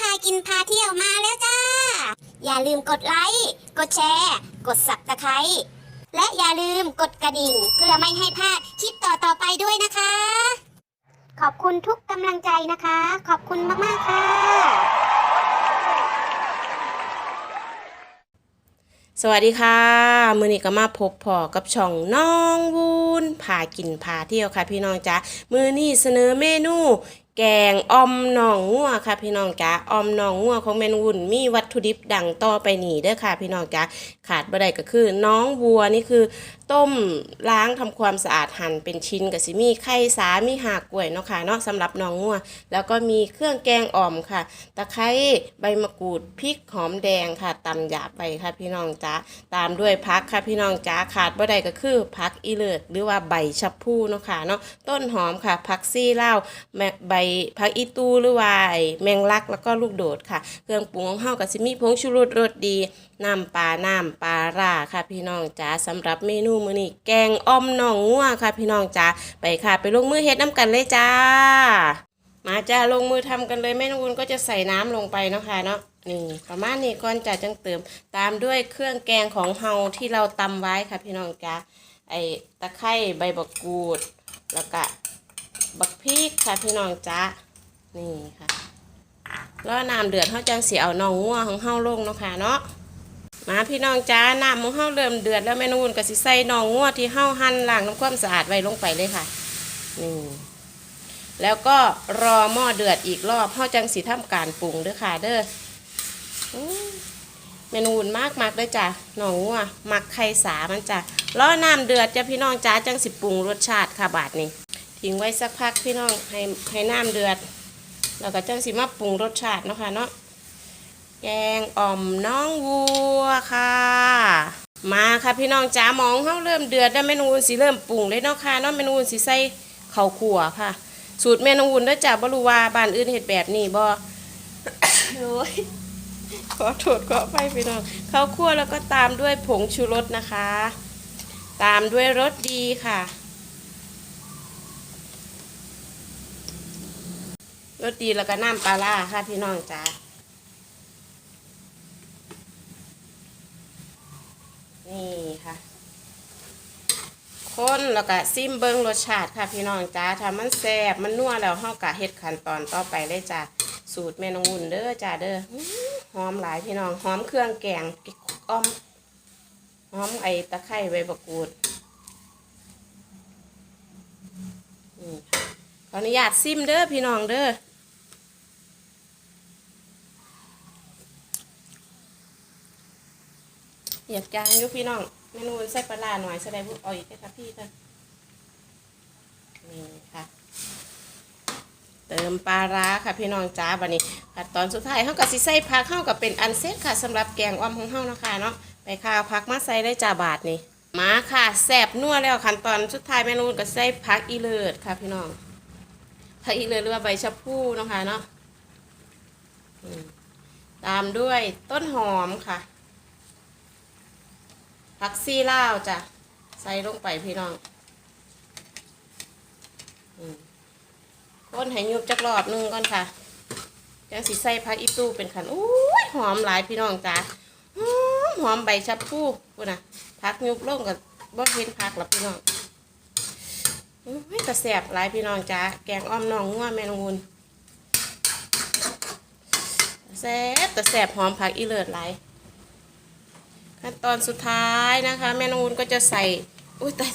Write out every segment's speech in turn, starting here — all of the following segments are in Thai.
พากินพาเที่ยวมาแล้วจ้า อย่าลืมกดไลค์กดแชร์ กด subscribe และอย่าลืมกดกระดิ่งเพื่อไม่ให้พลาดคลิปต่อๆไปด้วยนะคะ ขอบคุณทุกกำลังใจนะคะ ขอบคุณมาก ๆ ค่ะ สวัสดีค่ะ มือนี้ก็มาพบพอกับช่องน้องวูนพากินพาเที่ยวค่ะพี่น้องจ๊ะมือนี้เสนอเมนูแกงออมหนองงัวค่ะพี่น้องจ๊ะออมหนองงัวของแมนวุ่นมีวัตถุดิบดังต่อไปนี่เด้อค่ะ พี่น้องจ๊ะขาดบ่ได้ก็คือ น้องวัวนี่คือ ต้มล้างทำความสะอาดหั่นเป็นชิ้นกับสิมีไข่สามีหากกล้วยเนาะค่ะเนาะสำหรับน้องงัว แล้วก็มีเครื่องแกงอ่อมค่ะ ตะไคร้ใบมะกรูดพริกหอมแดงค่ะตำหยาบไปค่ะพี่น้องจ๊ะตามด้วยพักค่ะพี่น้องจ๊ะขาดบ่ได้ก็คือพักอีเลิศหรือว่าใบชับพูเนาะค่ะเนาะต้นหอมค่ะพักซี่เหล้าใบพักอีตูหรือว่าไอ้แมงลักแล้วก็ลูกโดดค่ะ เครื่องปรุงของเฮากับสิมีผงชูรสรสดีน้ำปลาน้ำปลาร่าค่ะ พี่น้องจ๋าสำหรับเมนูมื้อนี้แกงอ่อมน่องงัวค่ะ พี่น้องจ๋าไปค่ะ ไปลงมือเฮ็ดน้ำกันเลยจ้า มาจ้าลงมือทำกันเลยแม่นวุนก็จะใส่น้ำลงไปเนาะค่ะเนาะนี่ประมาณนี้ก่อนจะจังเติม ตามด้วยเครื่องแกงของเฮาที่เราตำไว้ค่ะพี่น้องจ้าไอตะไคร้ใบบักกูด แล้วก็ บักพริกค่ะพี่น้องจ้านี่ค่ะแล้วน้ำเดือดเฮาจังสิเอาน่องงัวของเฮาลงเนาะค่ะเนาะมาพี่น้องจ้าน้ำของเฮาเริ่มเดือดแล้วแม่นวุนก็สิใส่น่องงัวที่เฮาหั่นล้างน้ำความสะอาดไว้ลงไปเลยค่ะนี่แล้วก็รอหม้อเดือดอีกรอบเฮาจังสีทำการปรุงเด้อค่ะเด้อเมนูอุ่นมากมากเลยจ้ะหนองงัวมักไข่สามันจ้ะรอน้ำเดือดจ้ะพี่น้องจ้าจังสิปรุงรสชาติค่ะบาทนี้ ทิ้งไว้สักพักพี่น้องให้ให้น้ำเดือด แล้วก็จังสิมาปรุงรสชาติเนาะค่ะเนาะแกงอ่อมน้องวัวค่ะ มาค่ะพี่น้องจ้าหมองเขาเริ่มเดือดแล้วเมนูอุ่นสิเริ่มปรุงเลยเนาะค่ะเนาะเมนูอุ่นสิใส่ข้าวขั่วค่ะ สูตรแม่น้องวุ่นเด้อจ้าบ่รู้ว่าบ้านอื่นเฮ็ดแบบนี้บ่โอ้ยขอโทษขอไปพี่น้องข้าวคั่วแล้วก็ตามด้วยผงชูรสนะคะ ตามด้วยรสดีค่ะ รสดีแล้วก็น้ำปลาร้าค่ะพี่น้องจ้านี่ค่ะคนแล้วก็ซิมเบิงรสชาติค่ะพี่น้องจ้าถ้ามันแซ่บมันนัวแล้วเฮากะเฮ็ดขั้นตอนต่อไปเลยจ้าสูตรแม่น้องวุ่นเด้อจ้าเด้อหอมหลายพี่น้องหอมเครื่องแกงอ้อมหอมไอตะไคร้ใบมะกรูดนี่ขออนุญาตซิมเด้อพี่น้องเด้อ อยากจางยุพี่น้องเมนูใส่ปลาหน่อยแสดงว่าเอาอีกแค่ครับพี่ค่ะนี่ค่ะ เติมปลาร้าค่ะพี่น้องจ้าบันนี้ขั้นตอนสุดท้ายเขากับสิใส่ผักเข้ากับเป็นอันเซตค่ะสำหรับแกงอ้อมของเฮานะคะเนาะไปค่ะเอาผักมาใส่ได้จ้าบาทนี่มาค่ะแซ่บนัวแล้วขั้นตอนสุดท้ายเมนูก็ใส่ผักอีเลิศค่ะพี่น้องผักอีเลิศหรือว่าใบชะพูนะคะเนาะตามด้วยต้นหอมค่ะ ผักซี่ลาวจ้ะใส่ลงไปพี่น้องอืมคนให้ยุบจักรอบหนึงก่อนค่ะจังสิใส่ผักอีตู้เป็นขันอุ้ยหอมหลายพี่น้องจ้ะหอมใบชะพูพูนะผักยุบลงกับบ่เห็นผักหรอพี่น้องอุ้ยแต่แสบหลายพี่น้องจ้ะแกงอ้อมน้องงัวแมนองวุนแสบแต่แสบหอมผักอีเลิศหลาย ขั้นตอนสุดท้ายนะคะ แม่นองวุนก็จะใส่ อุ้ยตาย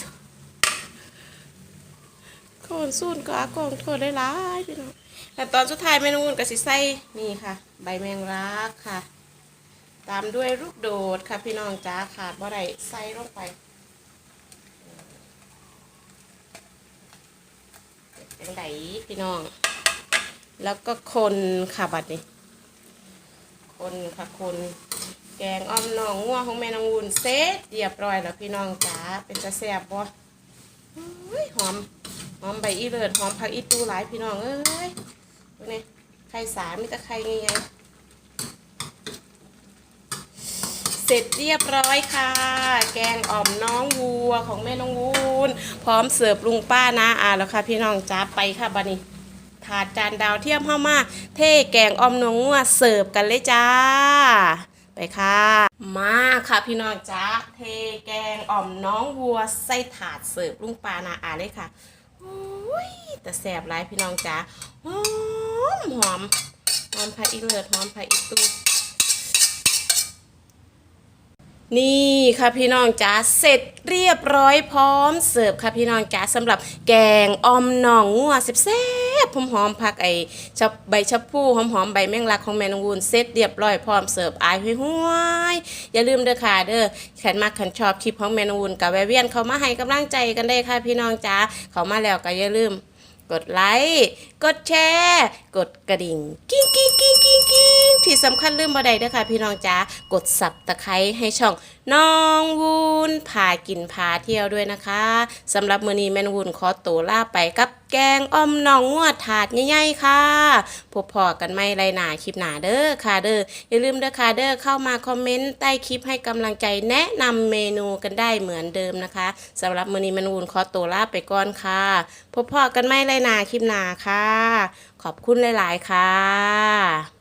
โคนสูนก็อากองโทษได้หลายพี่น้องขั้นตอนสุดท้ายแม่นองวุนก็สิใส่นี่ค่ะ ใบแมงลักค่ะ ตามด้วยลูกโดดค่ะพี่น้องจ้าขาดบ่ได้ใส่ลงไปเป็นไดพี่น้อง แล้วก็คนค่ะบัดนี้ คนค่ะคน แกงอ้อมน้องงัวของแม่น้องวุ้นเสร็จเรียบร้อยแล้วพี่น้องจ๋าเป็นจะแซ่บบ่หอมหอมใบอีเลิศหอมผักอีตูหลายพี่น้องเอ้ยดูนี่ไข่สามีแต่ไข่ไงเสร็จเรียบร้อยค่ะ แกงอ่อมน้องวัวของแม่น้องวุ้นพร้อมเสิร์ฟลุงป้านะอาแล้วค่ะ พี่น้องจ๋าไปค่ะบัดนี้ถาดจานดาวเทียมเข้ามา เท่แกงออมหนองงัวเสิร์ฟกันเลยจ้า ไปค่ะ มาค่ะพี่น้องจ้าเทแกงอ่อมน้องวัวใส่ถาดเสิร์ฟลุงปานาอาเลยค่ะอุ้ยแต่แสบหลายพี่น้องจ้าหอมหอมหอมผักอีเลิศหอมผักอีตู นี่ค่ะพี่น้องจ๋าเสร็จเรียบร้อยพร้อมเสิร์ฟค่ะพี่น้องจ๋าสำหรับแกงออมหนองงัวแซ่บหอมๆผักไอชับใบชะพูหอมๆใบแมงลักของแมนองวูนเสร็จเรียบร้อยพร้อมเสิร์ฟอายห้วยอย่าลืมเด้อค่ะเด้อแขนมากขันชอบคลิปของแมนองวูนกับแวเวียนเขามาให้กำลังใจกันได้ค่ะพี่น้องจ๋าเขามาแล้วก็อย่าลืม กดไลค์ กดแชร์ กดกระดิ่ง กิ้งกิ้งกิ้งกิ้งกิ้งที่สำคัญลืมบ่ได้ด้วยค่ะพี่น้องจ๋ากดสับตะไคร้ให้ช่องน้องวูนพากินพาเที่ยวด้วยนะคะสำหรับมือนี้แม่นวูนขอตัวลาไปกับแกงอ้อมน่องงวดถาดใหญ่ๆค่ะพบพอกันไม่ไรหนาคลิปหนาเด้อค่ะเด้ออย่าลืมเด้อค่ะเด้อเข้ามาคอมเมนต์ใต้คลิปให้กำลังใจแนะนำเมนูกันได้เหมือนเดิมนะคะสำหรับมื้อนี้มนวูนขอตัวลาไปก่อนค่ะพบพอกันไม่ไรหนาคลิปหนาค่ะ ขอบคุณหลาย ๆ ค่ะ